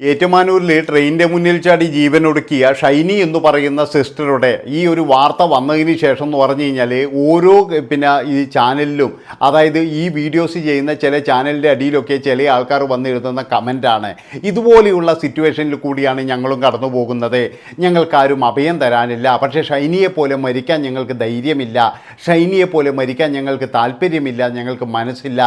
ഏറ്റുമാനൂരിൽ ട്രെയിനിന്റെ മുന്നിൽ ചാടി ജീവൻ ഒടുക്കിയ ഷൈനി എന്ന് പറയുന്ന സിസ്റ്ററുടെ ഈ ഒരു വാർത്ത വന്നതിന് ശേഷം എന്ന് പറഞ്ഞു കഴിഞ്ഞാൽ ഓരോ പിന്നെ ഈ ചാനലിലും അതായത് ഈ വീഡിയോസ് ചെയ്യുന്ന ചില ചാനലിന്റെ അടിയിലൊക്കെ ചില ആൾക്കാർ വന്നെഴുതുന്ന കമന്റാണ് ഇതുപോലെയുള്ള സിറ്റുവേഷനിൽ കൂടിയാണ് ഞങ്ങളും കടന്നു പോകുന്നത്. ഞങ്ങൾക്കാരും അഭയം തരാനില്ല. പക്ഷേ ഷൈനിയെ പോലെ മരിക്കാൻ ഞങ്ങൾക്ക് ധൈര്യമില്ല. ഷൈനിയെ പോലെ മരിക്കാൻ ഞങ്ങൾക്ക് താല്പര്യമില്ല. ഞങ്ങൾക്ക് മനസ്സില്ല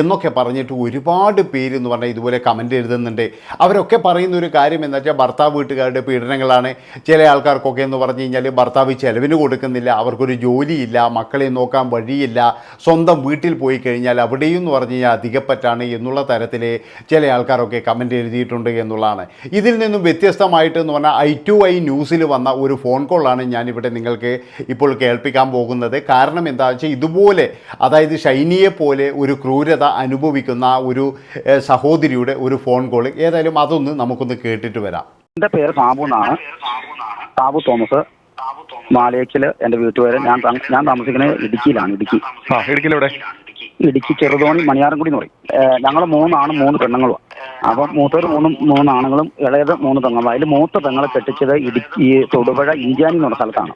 എന്നൊക്കെ പറഞ്ഞിട്ട് ഒരുപാട് പേര് എന്ന് പറഞ്ഞാൽ ഇതുപോലെ കമന്റ് എഴുതുന്നുണ്ട്. അവരൊക്കെ പറയുന്ന ഒരു കാര്യം എന്ന് വെച്ചാൽ ഭർത്താവ് വീട്ടുകാരുടെ പീഡനങ്ങളാണ്. ചില ആൾക്കാർക്കൊക്കെ എന്ന് പറഞ്ഞു കഴിഞ്ഞാൽ ഭർത്താവ് ചിലവിന് കൊടുക്കുന്നില്ല അവർക്കൊരു ജോലിയില്ല മക്കളെ നോക്കാൻ വഴിയില്ല സ്വന്തം വീട്ടിൽ പോയി കഴിഞ്ഞാൽ അവിടെയും എന്ന് പറഞ്ഞു കഴിഞ്ഞാൽ അധികപ്പറ്റാണ് എന്നുള്ള തരത്തിൽ ചില ആൾക്കാരൊക്കെ കമന്റ് എഴുതിയിട്ടുണ്ട് എന്നുള്ളതാണ്. ഇതിൽ നിന്നും വ്യത്യസ്തമായിട്ട് എന്ന് പറഞ്ഞാൽ ഐ ടു ഐ ന്യൂസിൽ വന്ന ഒരു ഫോൺ കോളാണ് ഞാനിവിടെ നിങ്ങൾക്ക് ഇപ്പോൾ കേൾപ്പിക്കാൻ പോകുന്നത്. കാരണം എന്താ വെച്ചാൽ ഇതുപോലെ അതായത് ഷൈനിയെ പോലെ ഒരു ക്രൂരത അനുഭവിക്കുന്ന ഒരു സഹോദരിയുടെ ഒരു ഫോൺ കോൾ ഏതായാലും അതൊന്ന് നമുക്കൊന്ന് കേട്ടിട്ട് വരാം. എന്റെ പേര് സാബു എന്നാണ്. സാബു തോമസ്. മാലയച്ചിൽ എന്റെ വീട്ടുപേര്. ഞാൻ ഞാൻ താമസിക്കുന്നത് ഇടുക്കിയിലാണ് ഇടുക്കി. ആ ഇടുക്കിയിലെവിടെ? ഇടുക്കി ചെറുതോണി മണിയാറൻകുടി എന്ന് പറയും. ഞങ്ങൾ മൂന്നാണ് മൂന്ന് പെണ്ണുങ്ങളും അപ്പം മൂത്തവർ മൂന്നും മൂന്ന് ആണുങ്ങളും ഇളയത് മൂന്ന് പെങ്ങളും അതിൽ മൂത്ത പെങ്ങളെ കെട്ടിച്ചത് ഇടുക്കി തൊടുപുഴ ഇഞ്ചാനി എന്ന് പറഞ്ഞ സ്ഥലത്താണ്.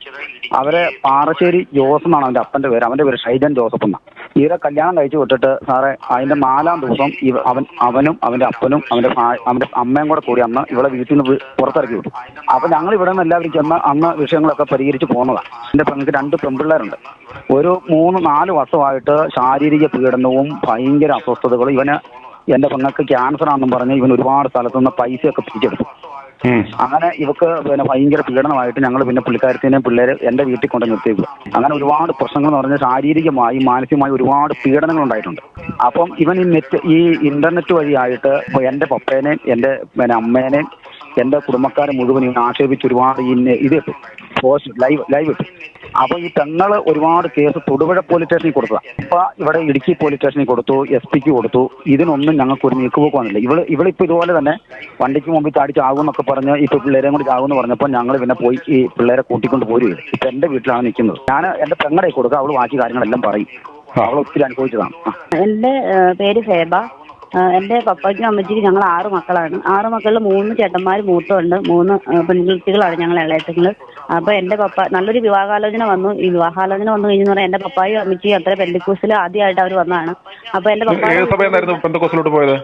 അവരെ പാറശ്ശേരി ജോസഫ് എന്നാണ് അവന്റെ അപ്പന്റെ പേര്. അവന്റെ പേര് ഷൈജൻ ജോസഫ് എന്നാണ് ഇവരെ കല്യാണം കഴിച്ചു വിട്ടിട്ട് സാറേ അതിന്റെ നാലാം ദിവസം ഇവ അവൻ അവനും അവന്റെ അപ്പനും അവന്റെ അവന്റെ അമ്മയും കൂടെ കൂടി അന്ന് ഇവളെ വീട്ടിൽ നിന്ന് പുറത്തിറക്കി വിട്ടു. അപ്പൊ ഞങ്ങൾ ഇവിടെ നിന്ന് എല്ലാവരും ചെന്ന് അന്ന് വിഷയങ്ങളൊക്കെ പരിഹരിച്ച് പോകുന്നതാണ് എന്റെ പെങ്ങൾക്ക് രണ്ട് പെൺപിള്ളേരുണ്ട്. ഒരു മൂന്ന് നാല് വർഷമായിട്ട് ശാരീരിക പീഡനവും ഭയങ്കര അസ്വസ്ഥതകളും. ഇവന് എന്റെ പെങ്ങൾക്ക് ക്യാൻസർ ആണെന്നും പറഞ്ഞ് ഇവൻ ഒരുപാട് സ്ഥലത്തു നിന്ന് പൈസയൊക്കെ പിടിച്ചെടുത്തു. അങ്ങനെ ഇവക്ക് പിന്നെ ഭയങ്കര പീഡനമായിട്ട് ഞങ്ങൾ പിന്നെ പുള്ളിക്കാരത്തിനെയും പിള്ളേരെ എന്റെ വീട്ടിൽ കൊണ്ട് നിർത്തിയേക്കും അങ്ങനെ ഒരുപാട് പ്രശ്നങ്ങൾ എന്ന് പറഞ്ഞാൽ ശാരീരികമായി മാനസികമായി ഒരുപാട് പീഡനങ്ങൾ ഉണ്ടായിട്ടുണ്ട്. അപ്പം ഇവൻ ഈ നെറ്റ് ഈ ഇന്റർനെറ്റ് വഴിയായിട്ട് എന്റെ പപ്പേനെയും എന്റെ പിന്നെ അമ്മേനെയും എന്റെ കുടുംബക്കാരെ മുഴുവൻ ഇവൻ ആക്ഷേപിച്ച് ഒരുപാട് ഈ ഇത് പോസ്റ്റ് ലൈവ് ലൈവ് ഇട്ടു. അപ്പൊ ഈ പെങ്ങൾ ഒരുപാട് കേസ് തൊടുപുഴ പോലീസ് സ്റ്റേഷനിൽ കൊടുത്തതാണ് ഇപ്പൊ ഇവിടെ ഇടുക്കി പോലീസ് സ്റ്റേഷനിൽ കൊടുത്തു എസ് പിക്ക് കൊടുത്തു. ഇതിനൊന്നും ഞങ്ങൾക്ക് ഒരു നീക്കുപോക്ക് വന്നില്ല. ഇവൾ ഇവളിപ്പോ ഇതുപോലെ തന്നെ വണ്ടിക്ക് മുമ്പിൽ ചാടി എന്നൊക്കെ പറഞ്ഞ് ഇപ്പൊ പിള്ളേരെയും കൂടി ആകും എന്ന് പറഞ്ഞപ്പോൾ ഞങ്ങൾ പിന്നെ പോയി ഈ പിള്ളേരെ കൂട്ടിക്കൊണ്ട് പോരുകയും ഇപ്പൊ എന്റെ വീട്ടിലാണ് നിൽക്കുന്നത്. ഞാൻ എന്റെ പെങ്ങളെ കൊടുക്കുക അവൾ ബാക്കി കാര്യങ്ങളെല്ലാം പറയും. അവൾ ഒത്തിരി അനുഭവിച്ചതാണ്. എന്റെ പേര് ഫേബ എന്റെ പപ്പയ്ക്കും അമ്മച്ചിക്കും ഞങ്ങൾ ആറ് മക്കളാണ്. ആറ് മക്കളിൽ മൂന്ന് ചേട്ടന്മാർ മൂത്തമുണ്ട് മൂന്ന് പെൺകുട്ടികളാണ് ഞങ്ങൾ ഇളയറ്റങ്ങൾ അപ്പോൾ എന്റെ പപ്പ നല്ലൊരു വിവാഹാലോചന വന്നു. ഈ വിവാഹാലോചന വന്നു കഴിഞ്ഞെന്ന് പറഞ്ഞാൽ എന്റെ പപ്പായും അമ്മച്ചിയും അത്ര പെന്തിക്കൂസിൽ ആദ്യമായിട്ട് അവർ വന്നതാണ്. അപ്പോൾ എന്റെ പപ്പായോട്ട് പോയത്?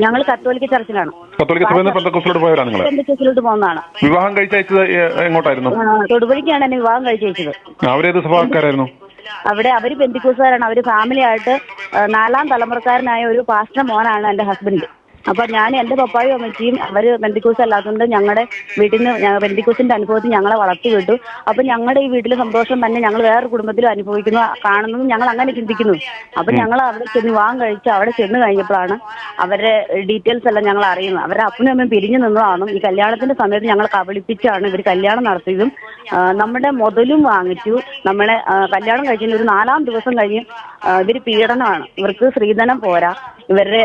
ഞങ്ങൾ കത്തോലിക്ക ചർച്ചിലാണ്. കത്തോലിക്ക സഭയിൽ നിന്ന് പെന്തക്കോസിലോട്ട് പോയവരാണ് നിങ്ങൾ പെന്തിക്കൂസിലോട്ട് പോകുന്നതാണ്. വിവാഹം കഴിച്ചയച്ചത് എങ്ങോട്ടായിരുന്നു? തൊടുപുഴയ്ക്കാണ് എന്നെ വിവാഹം കഴിച്ചയച്ചത്. അവരേത് സഭാക്കാരായിരുന്നു അവിടെ അവർ പെന്തിക്കൂസുകാരാണ്. അവർ ഫാമിലി ആയിട്ട് നാലാം തലമുറക്കാരനായ ഒരു പാസ്റ്റർ മോനാണ് എന്റെ ഹസ്ബൻഡ് അപ്പൊ ഞാൻ എന്റെ പപ്പായും അമ്മച്ചിയും അവർ പെന്തിക്കൂസ് അല്ലാത്തതുകൊണ്ട് ഞങ്ങളുടെ വീട്ടിൽ നിന്ന് പെന്തിക്കൂസിന്റെ അനുഭവത്തിൽ ഞങ്ങളെ വളർത്തി വിട്ടു. അപ്പൊ ഞങ്ങളുടെ ഈ വീട്ടിലെ സന്തോഷം തന്നെ ഞങ്ങൾ വേറൊരു കുടുംബത്തിലും അനുഭവിക്കുന്നു കാണുന്നതും ഞങ്ങൾ അങ്ങനെ ചിന്തിക്കുന്നു. അപ്പൊ ഞങ്ങൾ അവിടെ ചെന്ന് വിവാഹം കഴിച്ച് അവിടെ ചെന്ന് കഴിഞ്ഞപ്പോഴാണ് അവരുടെ ഡീറ്റെയിൽസ് എല്ലാം ഞങ്ങൾ അറിയുന്നത്. അവരുടെ അപ്പനും അമ്മയും പിരിഞ്ഞു നിന്നതാണ് ഈ കല്യാണത്തിന്റെ സമയത്ത് ഞങ്ങൾ കബളിപ്പിച്ചാണ് ഇവർ കല്യാണം നടത്തിയതും നമ്മുടെ മുതലും വാങ്ങിച്ചു. നമ്മളെ കല്യാണം കഴിച്ചതിന് ഒരു നാലാം ദിവസം കഴിഞ്ഞ് ഇവർ ഇവർ പീഡനമാണ്. ഇവർക്ക് സ്ത്രീധനം പോരാ. ഇവരുടെ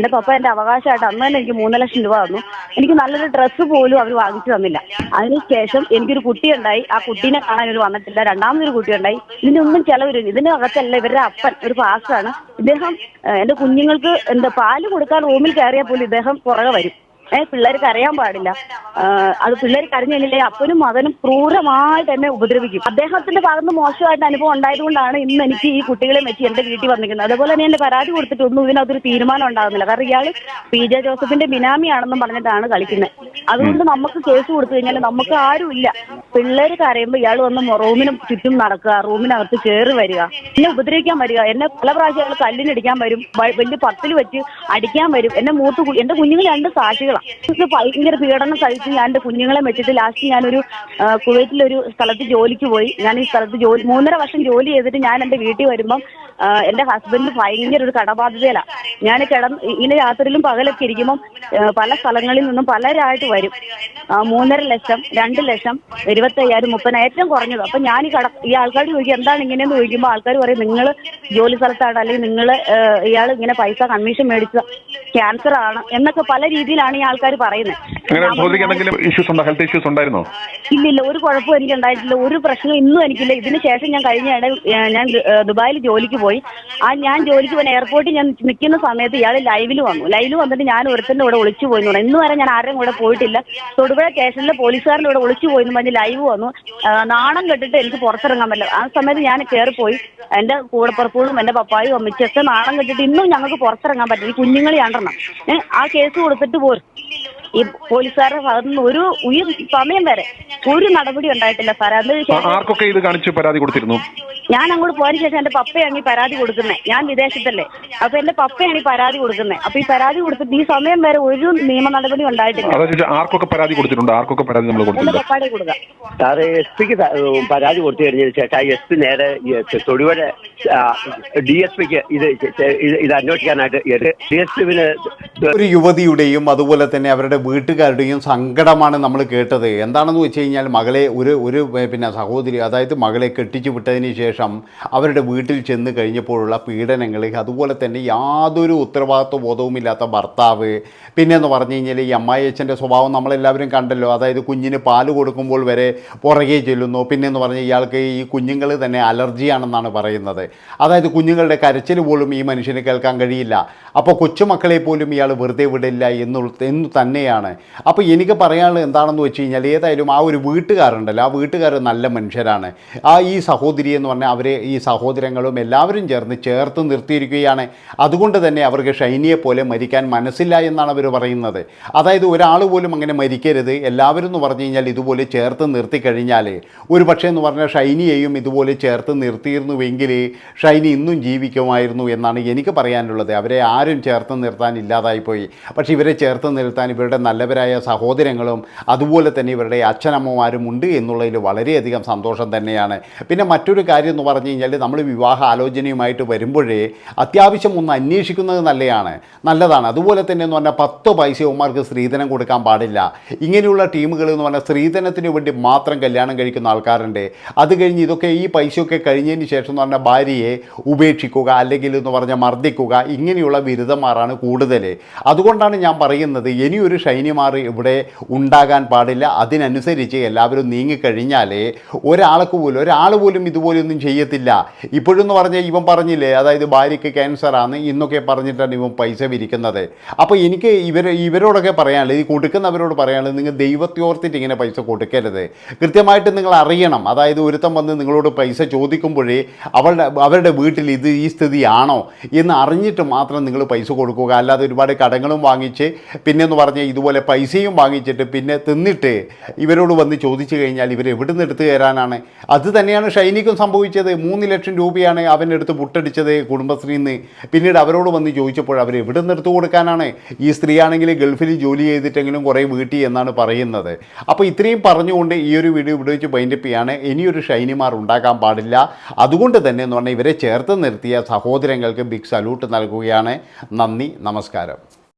എന്റെ പപ്പ എന്റെ അവകാശമായിട്ട് അന്ന് തന്നെ എനിക്ക് മൂന്ന് ലക്ഷം രൂപ തന്നു. എനിക്ക് നല്ലൊരു ഡ്രസ്സ് പോലും അവർ വാങ്ങിച്ചു തന്നില്ല. അതിനുശേഷം എനിക്കൊരു കുട്ടിയുണ്ടായി. ആ കുട്ടീനെ കാണാൻ ഇവർ വന്നിട്ടില്ല. രണ്ടാമതൊരു കുട്ടിയുണ്ടായി. ഇതിനൊന്നും ചെലവരും ഇതിന്റെ അകത്തല്ല ഇവരുടെ അപ്പൻ. ഒരു പാസ്റ്റാണ് ഇദ്ദേഹം എന്റെ കുഞ്ഞുങ്ങൾക്ക് എന്താ പാൽ കൊടുക്കാൻ റൂമിൽ കയറിയാൽ പോലും ഇദ്ദേഹം പുറകെ വരും. ഏഹ് പിള്ളേർക്ക് അറിയാൻ പാടില്ല. അത് പിള്ളേർ കരഞ്ഞില്ലേ അപ്പനും മകനും ക്രൂരമായിട്ട് എന്നെ ഉപദ്രവിക്കും. അദ്ദേഹത്തിന്റെ ഭാഗത്ത് മോശമായിട്ട് അനുഭവം ഉണ്ടായതുകൊണ്ടാണ് ഇന്ന് എനിക്ക് ഈ കുട്ടികളെ വെച്ച് എന്റെ വീട്ടിൽ വന്നിരിക്കുന്നത്. അതുപോലെ തന്നെ എന്റെ പരാതി കൊടുത്തിട്ടൊന്നും ഇതിനകത്തൊരു തീരുമാനം ഉണ്ടാകുന്നില്ല. കാരണം ഇയാൾ പി ജെ ജോസഫിന്റെ ബിനാമിയാണെന്നും പറഞ്ഞിട്ടാണ് കളിക്കുന്നത്. അതുകൊണ്ട് നമുക്ക് കേസ് കൊടുത്തു കഴിഞ്ഞാൽ നമുക്ക് ആരുമില്ല പിള്ളേർ കരയുമ്പോൾ ഇയാൾ വന്ന് റൂമിന് ചുറ്റും നടക്കുക റൂമിനകത്ത് കയറി വരിക എന്നെ ഉപദ്രവിക്കാൻ വരിക എന്നെ പല പ്രാവശ്യം അയാൾ കല്ലിനടിക്കാൻ വരും വലിയ പത്തിൽ വെച്ച് അടിക്കാൻ വരും. എന്നെ മൂത്ത് എന്റെ കുഞ്ഞുങ്ങൾ രണ്ട് സാക്ഷികളാണ് ഭയങ്കര പീഡനം സഹിച്ച് ഞാൻ എന്റെ കുഞ്ഞുങ്ങളെ വെച്ചിട്ട് ലാസ്റ്റ് ഞാനൊരു കുവൈറ്റിലൊരു സ്ഥലത്ത് ജോലിക്ക് പോയി. ഞാൻ ഈ സ്ഥലത്ത് ജോലി മൂന്നര വർഷം ജോലി ചെയ്തിട്ട് ഞാൻ എന്റെ വീട്ടിൽ വരുമ്പം എന്റെ ഹസ്ബൻഡ് ഭയങ്കര ഒരു കടബാധ്യതയിലാണ് ഞാൻ കിടന്ന് ഇങ്ങനെ രാത്രിയിലും പകലൊക്കെ ഇരിക്കുമ്പം പല സ്ഥലങ്ങളിൽ നിന്നും പലരായിട്ട് വരും. മൂന്നര ലക്ഷം രണ്ട് ലക്ഷം ഇരുപത്തയ്യായിരം മുപ്പതിനായിരം ഏറ്റവും കുറഞ്ഞത്. അപ്പൊ ഞാൻ ഈ കട ഈ ആൾക്കാർ ചോദിക്കും എന്താണ് ഇങ്ങനെയെന്ന്? ചോദിക്കുമ്പോൾ ആൾക്കാർ പറയും നിങ്ങൾ ജോലി സ്ഥലത്താണ്? അല്ലെങ്കിൽ നിങ്ങൾ ഇയാൾ ഇങ്ങനെ പൈസ കമ്മീഷൻ മേടിച്ച ക്യാൻസർ ആണ് എന്നൊക്കെ പല രീതിയിലാണ് ഈ ആൾക്കാർ പറയുന്നത്. എന്തെങ്കിലും ഇഷ്യൂസ് ഉണ്ടോ? ഹെൽത്ത് ഇഷ്യൂസ് ഉണ്ടായിരുന്നോ? ഇല്ലില്ല ഒരു കുഴപ്പവും എനിക്ക് ഉണ്ടായിട്ടില്ല ഒരു പ്രശ്നവും ഇന്നും എനിക്കില്ല. ഇതിന് ശേഷം ഞാൻ കഴിഞ്ഞ ഞാൻ ദുബായിൽ ജോലിക്ക് പോയി. ആ ഞാൻ ജോലിക്ക് പോയി എയർപോർട്ടിൽ ഞാൻ നിൽക്കുന്ന സമയത്ത് ഇയാൾ ലൈവിൽ വന്നു. ലൈവിൽ വന്നിട്ട് ഞാൻ ഒരുത്തന്റെ കൂടെ ഒളിച്ചു പോയി എന്ന് പറഞ്ഞു. ഇന്ന് വരെ ഞാൻ ആരും കൂടെ പോയിട്ടില്ല. തൊടുപുഴ സ്റ്റേഷനിലെ പോലീസുകാരുടെ കൂടെ ഒളിച്ചു പോയി എന്ന് പറഞ്ഞ് ലൈവ് വന്നു. നാണം കെട്ടിട്ട് എനിക്ക് പുറത്തിറങ്ങാൻ പറ്റില്ല. ആ സമയത്ത് ഞാൻ കയറിപ്പോയി എന്റെ കൂടപ്പുറപ്പുകളും എന്റെ പപ്പായും അമ്മച്ചൊക്കെ നാണം കെട്ടിട്ട് ഇന്നും ഞങ്ങൾക്ക് പുറത്തിറങ്ങാൻ പറ്റില്ല. ഈ ആണ്ടെണ്ണം ഏഹ് ആ കേസ് കൊടുത്തിട്ട് പോരും. ഈ പോലീസുകാരുടെ ഭാഗത്തുനിന്ന് ഒരു ഈ സമയം വരെ ഒരു നടപടി ഉണ്ടായിട്ടില്ല സാറേ. അത് ശേഷം ആർക്കൊക്കെ ഇത് കാണിച്ച് പരാതി കൊടുത്തിരുന്നു? ഞാൻ അങ്ങോട്ട് പോയതിനു ശേഷം എന്റെ പപ്പയാണ് ഈ പരാതി കൊടുക്കുന്നത് ഞാൻ വിദേശത്തല്ലേ. അപ്പൊ എന്റെ പപ്പയാണ് ഈ പരാതി കൊടുക്കുന്നത് അപ്പൊ ഈ പരാതി കൊടുത്തിട്ട് ഈ സമയം വരെ ഒരു നിയമ നടപടി ഉണ്ടായിട്ടില്ല. അതാ ആർക്കൊക്കെ പരാതി കൊടുത്തിട്ടുണ്ട്? ആർക്കൊക്കെ പരാതി നമ്മൾ എന്റെ കൊടുത്തിട്ടുണ്ട്? പപ്പാടെ കൊടുക്കുക സാറ് എസ് പിക്ക് പരാതി കൊടുത്തു കഴിഞ്ഞതിന് ശേഷം ആ എസ് പി നേരെ തൊടുപുഴ ഡി എസ് പിക്ക് ഇത് ചെ- ഇത് ഇത് അന്വേഷിക്കാനായിട്ട് ഡി എസ് പിന് ഒരു യുവതിയുടെയും അതുപോലെ തന്നെ അവരുടെ വീട്ടുകാരുടെയും സങ്കടമാണ് നമ്മൾ കേട്ടത്. എന്താണെന്ന് വെച്ച് കഴിഞ്ഞാൽ മകളെ ഒരു ഒരു പിന്നെ സഹോദരി അതായത് മകളെ കെട്ടിച്ചു വിട്ടതിന് ശേഷം അവരുടെ വീട്ടിൽ ചെന്ന് കഴിഞ്ഞപ്പോഴുള്ള പീഡനങ്ങൾ അതുപോലെ തന്നെ യാതൊരു ഉത്തരവാദിത്വ ബോധവുമില്ലാത്ത ഭർത്താവ്. പിന്നെ എന്ന് പറഞ്ഞു കഴിഞ്ഞാൽ ഈ അമ്മായിയച്ഛന്റെ സ്വഭാവം നമ്മളെല്ലാവരും കണ്ടല്ലോ. അതായത് കുഞ്ഞിന് പാൽ കൊടുക്കുമ്പോൾ വരെ പുറകെ ചെല്ലുന്നു. പിന്നെയെന്ന് പറഞ്ഞാൽ ഇയാൾക്ക് ഈ കുഞ്ഞുങ്ങൾ തന്നെ അലർജിയാണെന്നാണ് പറയുന്നത്. അതായത് കുഞ്ഞുങ്ങളുടെ കരച്ചിൽ പോലും ഈ മനുഷ്യന് കേൾക്കാൻ കഴിയില്ല. അപ്പോൾ കൊച്ചുമക്കളെ പോലും ഇയാൾ വെറുതെ വിടില്ല എന്നു എന്ന് തന്നെയാണ് അപ്പോൾ എനിക്ക് പറയാനുള്ളത് എന്താണെന്ന് വെച്ച് കഴിഞ്ഞാൽ ഏതായാലും ആ ഒരു വീട്ടുകാരുണ്ടല്ലോ. ആ വീട്ടുകാർ നല്ല മനുഷ്യരാണ്. ആ ഈ സഹോദരി എന്ന് പറഞ്ഞാൽ അവരെ ഈ സഹോദരങ്ങളും എല്ലാവരും ചേർന്ന് ചേർത്ത് നിർത്തിയിരിക്കുകയാണ്. അതുകൊണ്ട് തന്നെ അവർക്ക് ഷൈനിയെ പോലെ മരിക്കാൻ മനസ്സില്ല എന്നാണ് അവർ പറയുന്നത്. അതായത് ഒരാൾ പോലും അങ്ങനെ മരിക്കരുത്. എല്ലാവരും എന്ന് പറഞ്ഞു കഴിഞ്ഞാൽ ഇതുപോലെ ചേർത്ത് നിർത്തി കഴിഞ്ഞാൽ ഒരു പക്ഷേ എന്ന് പറഞ്ഞാൽ ഷൈനിയെയും ഇതുപോലെ ചേർത്ത് നിർത്തിയിരുന്നുവെങ്കിൽ ഷൈനി ഇന്നും ജീവിക്കുമായിരുന്നു എന്നാണ് എനിക്ക് പറയാനുള്ളത്. അവരെ ആരും ചേർത്ത് നിർത്താൻ ഇല്ലാതായിപ്പോയി. പക്ഷേ ഇവരെ ചേർത്ത് നിർത്താൻ ഇവരുടെ നല്ലവരായ സഹോദരങ്ങളും അതുപോലെ തന്നെ ഇവരുടെ അച്ഛനമ്മമാരും ഉണ്ട് എന്നുള്ളതിൽ വളരെയധികം സന്തോഷം തന്നെയാണ്. പിന്നെ മറ്റൊരു കാര്യം എന്ന് പറഞ്ഞു കഴിഞ്ഞാൽ നമ്മൾ വിവാഹ ആലോചനയുമായിട്ട് വരുമ്പോഴേ അത്യാവശ്യം ഒന്ന് അന്വേഷിക്കുന്നത് നല്ലതാണ് നല്ലതാണ്. അതുപോലെ തന്നെ എന്ന് പറഞ്ഞാൽ പത്ത് പൈസയവന്മാർക്ക് സ്ത്രീധനം കൊടുക്കാൻ പാടില്ല. ഇങ്ങനെയുള്ള ടീമുകൾ എന്ന് പറഞ്ഞാൽ സ്ത്രീധനത്തിന് വേണ്ടി മാത്രം കല്യാണം കഴിക്കുന്ന ആൾക്കാരുണ്ട്. അത് കഴിഞ്ഞ് ഇതൊക്കെ ഈ പൈസയൊക്കെ കഴിഞ്ഞതിന് ശേഷം എന്ന് പറഞ്ഞാൽ ഭാര്യയെ ഉപേക്ഷിക്കുക അല്ലെങ്കിൽ എന്ന് പറഞ്ഞാൽ മർദ്ദിക്കുക ഇങ്ങനെയുള്ള ബിരുദന്മാരാണ് കൂടുതൽ അതുകൊണ്ടാണ് ഞാൻ പറയുന്നത് ഇനിയൊരു ഷൈനിമാർ ഇവിടെ ഉണ്ടാകാൻ പാടില്ല. അതിനനുസരിച്ച് എല്ലാവരും നീങ്ങിക്കഴിഞ്ഞാൽ ഒരാൾക്ക് പോലും ഒരാൾ പോലും ഇതുപോലെയൊന്നും ചെയ്യത്തില്ല. ഇപ്പോഴെന്ന് പറഞ്ഞാൽ ഇവൻ പറഞ്ഞില്ലേ അതായത് ഭാര്യയ്ക്ക് ക്യാൻസറാണ് ഇന്നൊക്കെ പറഞ്ഞിട്ടാണ് ഇവൻ പൈസ വിരിക്കുന്നത്. അപ്പോൾ എനിക്ക് ഇവർ ഇവരോടൊക്കെ പറയാനുള്ളത് ഈ കൊടുക്കുന്നവരോട് പറയാനുള്ളത് നിങ്ങൾ ദൈവത്തോർത്തിട്ട് ഇങ്ങനെ പൈസ കൊടുക്കരുത്. കൃത്യമായിട്ട് നിങ്ങൾ അറിയണം. അതായത് ഒരുത്തം വന്ന് നിങ്ങളോട് പൈസ ചോദിക്കുമ്പോഴേ അവളുടെ അവരുടെ വീട്ടിൽ ഇത് ഈ സ്ഥിതിയാണോ എന്ന് അറിഞ്ഞിട്ട് മാത്രം നിങ്ങൾ പൈസ കൊടുക്കുക. അല്ലാതെ ഒരുപാട് കടങ്ങളും വാങ്ങിച്ച് പിന്നെ എന്ന് പറഞ്ഞാൽ ഇതുപോലെ പൈസയും വാങ്ങിച്ചിട്ട് പിന്നെ തിന്നിട്ട് ഇവരോട് വന്ന് ചോദിച്ചു കഴിഞ്ഞാൽ ഇവർ എവിടെ നിന്ന് എടുത്തു കയറാനാണ്? അത് തന്നെയാണ് ഷൈനിക്കും സംഭവിച്ചത്. മൂന്ന് ലക്ഷം രൂപയാണ് അവനെടുത്ത് പുട്ടടിച്ചത് കുടുംബശ്രീയിൽ നിന്ന്. പിന്നീട് അവരോട് വന്ന് ചോദിച്ചപ്പോൾ അവർ എവിടെ നിന്ന് എടുത്തു കൊടുക്കാനാണ്? ഈ സ്ത്രീയാണെങ്കിൽ ഗൾഫിൽ ജോലി ചെയ്തിട്ടെങ്കിലും കുറേ വീട്ടി എന്നാണ് പറയുന്നത്. അപ്പോൾ ഇത്രയും പറഞ്ഞുകൊണ്ട് ഈ ഒരു വീഡിയോ ഇവിടെ വെച്ച് ബൈൻഡപ്പ് ചെയ്യാണ്. ഇനിയൊരു ഷൈനിമാർ ഉണ്ടാക്കാൻ പാടില്ല. അതുകൊണ്ട് തന്നെ എന്ന് പറഞ്ഞാൽ ഇവരെ ചേർത്ത് നിർത്തിയ സഹോദരങ്ങൾക്ക് ബിഗ് സല്യൂട്ട് നൽകുകയാണ്. നന്ദി നമസ്കാരം.